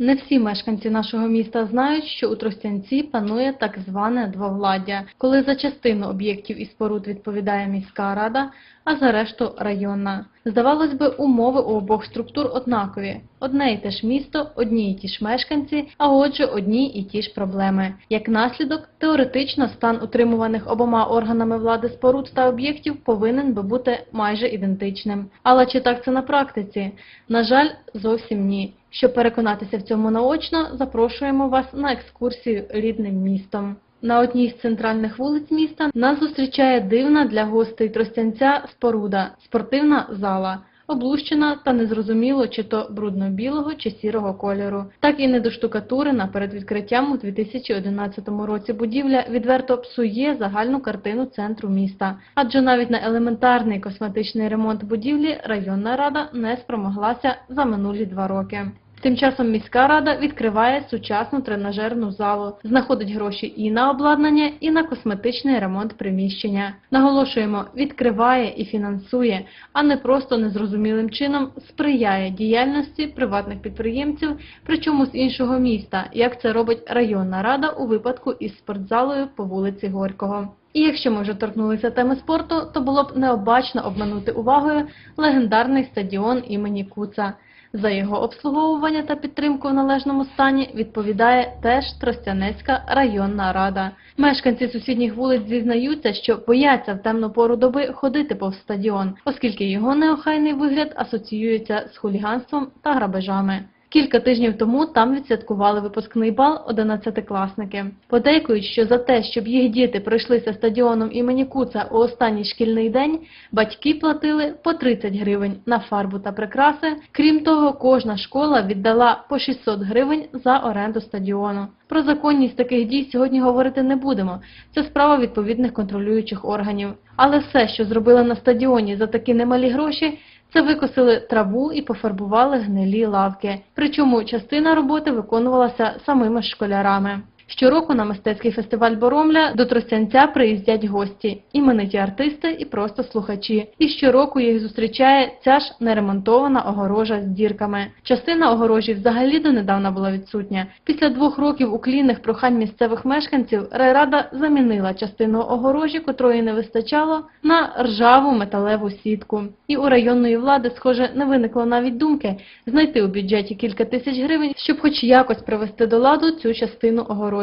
Не всі мешканці нашого міста знають, що у Тростянці панує так зване двовладдя, коли за частину об'єктів і споруд відповідає міська рада, а за решту районна. Здавалось би, умови у обох структур однакові. Одне і те ж місто, одні і ті ж мешканці, а отже, одні і ті ж проблеми. Як наслідок, теоретично стан утримуваних обома органами влади споруд та об'єктів повинен би бути майже ідентичним. Але чи так це на практиці? На жаль, зовсім ні. Щоб переконатися в цьому наочно, запрошуємо вас на екскурсію рідним містом. На одній з центральних вулиць міста нас зустрічає дивна для гостей Тростянця споруда – спортивна зала. Облущена та незрозуміло, чи то брудно-білого, чи сірого кольору. Так і недоштукатурена перед відкриттям у 2011 році будівля відверто псує загальну картину центру міста. Адже навіть на елементарний косметичний ремонт будівлі районна рада не спромоглася за минулі два роки. Тим часом міська рада відкриває сучасну тренажерну залу, знаходить гроші і на обладнання, і на косметичний ремонт приміщення. Наголошуємо, відкриває і фінансує, а не просто незрозумілим чином сприяє діяльності приватних підприємців, причому з іншого міста, як це робить районна рада у випадку із спортзалою по вулиці Горького. І якщо ми вже торкнулися теми спорту, то було б необачно обманути увагою легендарний стадіон імені Куца. За його обслуговування та підтримку в належному стані відповідає теж Тростянецька районна рада. Мешканці сусідніх вулиць зізнаються, що бояться в темну пору доби ходити повз стадіон, оскільки його неохайний вигляд асоціюється з хуліганством та грабежами. Кілька тижнів тому там відсвяткували випускний бал одинадцятикласники. Подейкують, що за те, щоб їх діти пройшлися стадіоном імені Куца у останній шкільний день, батьки платили по 30 гривень на фарбу та прикраси. Крім того, кожна школа віддала по 600 гривень за оренду стадіону. Про законність таких дій сьогодні говорити не будемо. Це справа відповідних контролюючих органів. Але все, що зробили на стадіоні за такі немалі гроші, це викосили траву і пофарбували гнилі лавки. Причому частина роботи виконувалася самими школярами. Щороку на мистецький фестиваль Боромля до Тростянця приїздять гості, імениті артисти і просто слухачі. І щороку їх зустрічає ця ж неремонтована огорожа з дірками. Частина огорожі взагалі донедавна була відсутня. Після двох років уклінних прохань місцевих мешканців райрада замінила частину огорожі, котрої не вистачало, на ржаву металеву сітку. І у районної влади, схоже, не виникло навіть думки знайти у бюджеті кілька тисяч гривень, щоб хоч якось привести до ладу цю частину огорожі.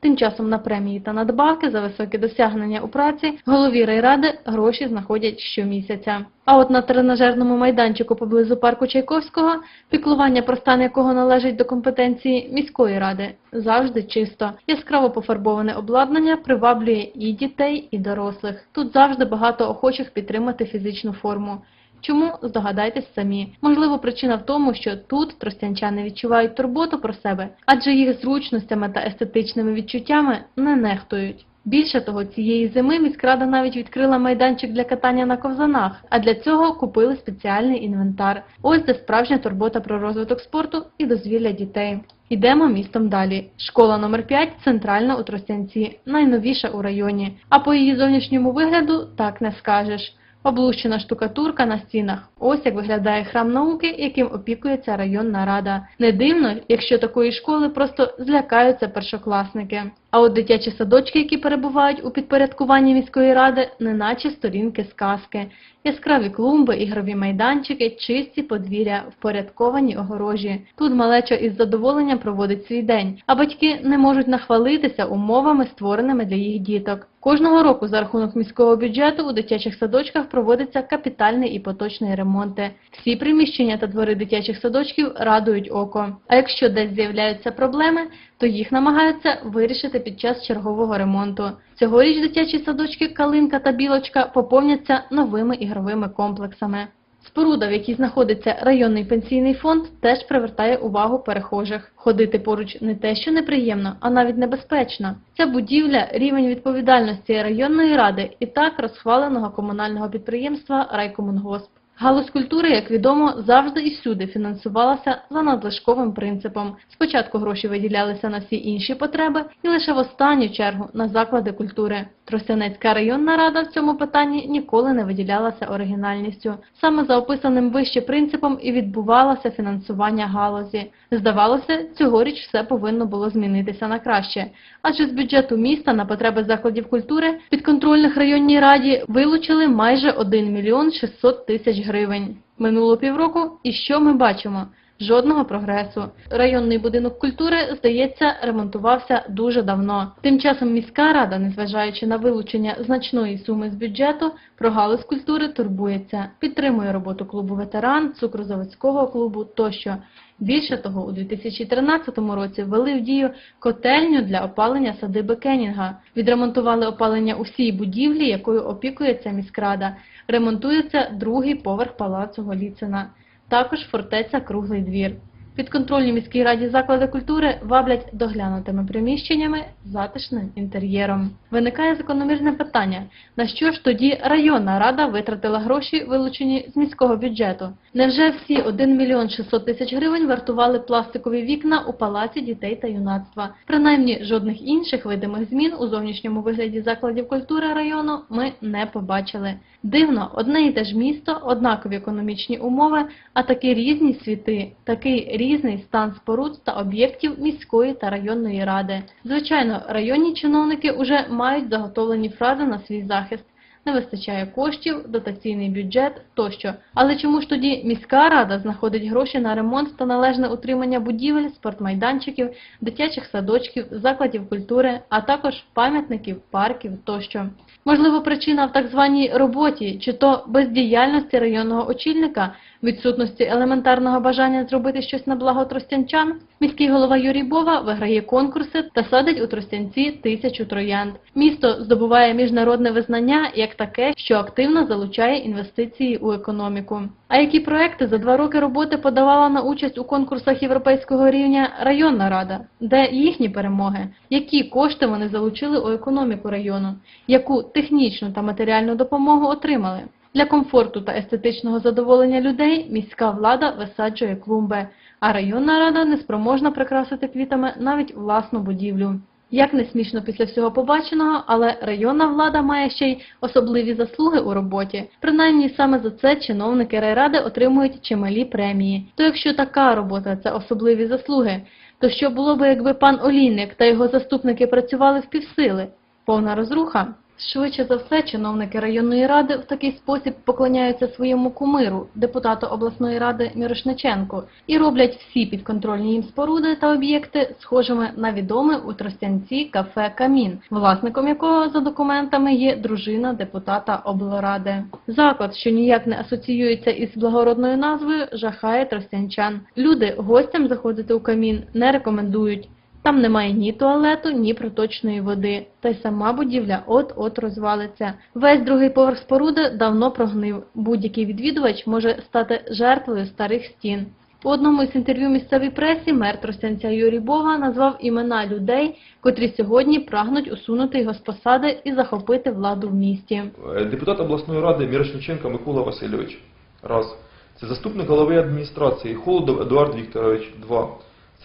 Тим часом на премії та надбавки за високі досягнення у праці голові райради гроші знаходять щомісяця. А от на тренажерному майданчику поблизу парку Чайковського, піклування про стан якого належить до компетенції міської ради, завжди чисто. Яскраво пофарбоване обладнання приваблює і дітей, і дорослих. Тут завжди багато охочих підтримати фізичну форму. Чому здогадайтесь самі? Можливо, причина в тому, що тут тростянчани відчувають турботу про себе, адже їх зручностями та естетичними відчуттями не нехтують. Більше того, цієї зими міськрада навіть відкрила майданчик для катання на ковзанах, а для цього купили спеціальний інвентар. Ось де справжня турбота про розвиток спорту і дозвілля дітей. Ідемо містом далі. Школа номер 5 центральна у Тростянці, найновіша у районі. А по її зовнішньому вигляду так не скажеш. Облущена штукатурка на стінах. Ось як виглядає храм науки, яким опікується районна рада. Не дивно, якщо такої школи просто злякаються першокласники. А от дитячі садочки, які перебувають у підпорядкуванні міської ради, неначе сторінки сказки. Яскраві клумби, ігрові майданчики, чисті подвір'я, впорядковані огорожі. Тут малеча із задоволенням проводить свій день, а батьки не можуть нахвалитися умовами, створеними для їх діток. Кожного року за рахунок міського бюджету у дитячих садочках проводиться капітальний і поточний ремонти. Всі приміщення та двори дитячих садочків радують око. А якщо десь з'являються проблеми, то їх намагаються вирішити під час чергового ремонту. Цьогоріч дитячі садочки Калинка та Білочка поповняться новими ігровими комплексами. Споруда, в якій знаходиться районний пенсійний фонд, теж привертає увагу перехожих. Ходити поруч не те, що неприємно, а навіть небезпечно. Ця будівля – рівень відповідальності районної ради і так розхваленого комунального підприємства «Райкомунгосп». Галузь культури, як відомо, завжди і всюди фінансувалася за надлишковим принципом. Спочатку гроші виділялися на всі інші потреби і лише в останню чергу на заклади культури. Тростянецька районна рада в цьому питанні ніколи не виділялася оригінальністю. Саме за описаним вище принципом і відбувалося фінансування галузі. Здавалося, цьогоріч все повинно було змінитися на краще, адже з бюджету міста на потреби закладів культури підконтрольних районній раді вилучили майже 1 мільйон 600 тисяч гривень. Минуло півроку, і що ми бачимо? Жодного прогресу. Районний будинок культури, здається, ремонтувався дуже давно. Тим часом міська рада, незважаючи на вилучення значної суми з бюджету, про галузь культури турбується, підтримує роботу клубу ветеран, цукрозаводського клубу тощо. Більше того, у 2013 році ввели в дію котельню для опалення садиби Кенінга. Відремонтували опалення усій будівлі, якою опікується міськрада. Ремонтується другий поверх палацу Голіцина. Також фортеця Круглий двір. Підконтрольні міській раді заклади культури ваблять доглянутими приміщеннями, затишним інтер'єром. Виникає закономірне питання: на що ж тоді районна рада витратила гроші, вилучені з міського бюджету? Невже всі 1 мільйон 600 тисяч гривень вартували пластикові вікна у палаці дітей та юнацтва? Принаймні жодних інших видимих змін у зовнішньому вигляді закладів культури району ми не побачили. Дивно, одне і те ж місто, однакові економічні умови, а такі різні світи, такий різний стан споруд та об'єктів міської та районної ради. Звичайно, районні чиновники уже мають заготовлені фрази на свій захист. Не вистачає коштів, дотаційний бюджет тощо. Але чому ж тоді міська рада знаходить гроші на ремонт та належне утримання будівель, спортмайданчиків, дитячих садочків, закладів культури, а також пам'ятників, парків тощо? Можливо, причина в так званій роботі чи то бездіяльності районного очільника, відсутності елементарного бажання зробити щось на благо тростянчан? Міський голова Юрій Бова виграє конкурси та садить у Тростянці тисячу троянд. Місто здобуває міжнародне визнання як таке, що активно залучає інвестиції у економіку. А які проекти за два роки роботи подавала на участь у конкурсах європейського рівня районна рада? Де їхні перемоги? Які кошти вони залучили у економіку району? Яку технічну та матеріальну допомогу отримали? Для комфорту та естетичного задоволення людей міська влада висаджує клумби, а районна рада неспроможна прикрасити квітами навіть власну будівлю. Як не смішно після всього побаченого, але районна влада має ще й особливі заслуги у роботі. Принаймні саме за це чиновники райради отримують чималі премії. То якщо така робота це особливі заслуги, то що було би, якби пан Олійник та його заступники працювали в півсили? Повна розруха. Швидше за все, чиновники районної ради в такий спосіб поклоняються своєму кумиру, депутату обласної ради Мірошниченку, і роблять всі підконтрольні їм споруди та об'єкти схожими на відоме у Тростянці кафе Камін, власником якого за документами є дружина депутата облради. Заклад, що ніяк не асоціюється із благородною назвою, жахає тростянчан. Люди гостям заходити у камін не рекомендують. Там немає ні туалету, ні проточної води, та й сама будівля от-от розвалиться. Весь другий поверх споруди давно прогнив. Будь-який відвідувач може стати жертвою старих стін. У одному із інтерв'ю місцевій пресі мер Тростянця Юрій Бога назвав імена людей, котрі сьогодні прагнуть усунути його з посади і захопити владу в місті. Е, Депутат обласної ради Мірошниченко Микола Васильович. Раз. Це заступник голови адміністрації Холодов Едуард Вікторович. Два.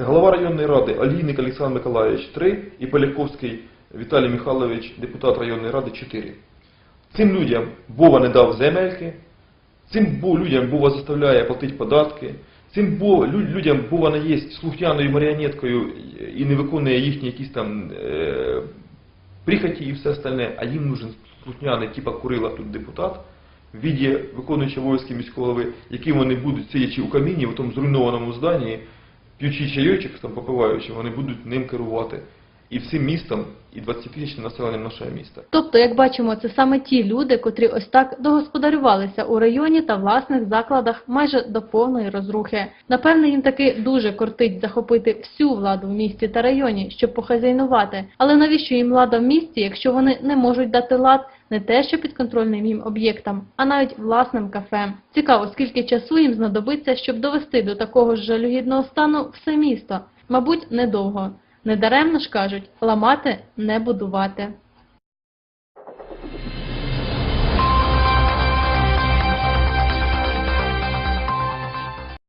Це голова районної ради Олійник Олександр Миколаївич. Три. І Поляковський Віталій Михайлович, депутат районної ради. Чотири. Цим людям Бова не дав земельки, цим людям Бова заставляє платити податки, цим людям Бова не є слухняною маріонеткою і не виконує їхні якісь там е, прихоті і все остальне, а їм нужен слухняний, типа Курила тут депутат, віді виконуючого обов'язки міського голови, яким вони будуть, сидячи у каміні, в тому зруйнованому зданні, п'ючи чайочок, там попиваючи, вони будуть ним керувати. І всім містом, і 20-тисячним населенням нашого міста. Тобто, як бачимо, це саме ті люди, котрі ось так догосподарювалися у районі та власних закладах майже до повної розрухи. Напевне, їм таки дуже кортить захопити всю владу в місті та районі, щоб похазяйнувати. Але навіщо їм влада в місті, якщо вони не можуть дати лад не те, що підконтрольним їм об'єктам, а навіть власним кафе? Цікаво, скільки часу їм знадобиться, щоб довести до такого ж жалюгідного стану все місто? Мабуть, недовго. Недаремно ж кажуть, ламати не будувати.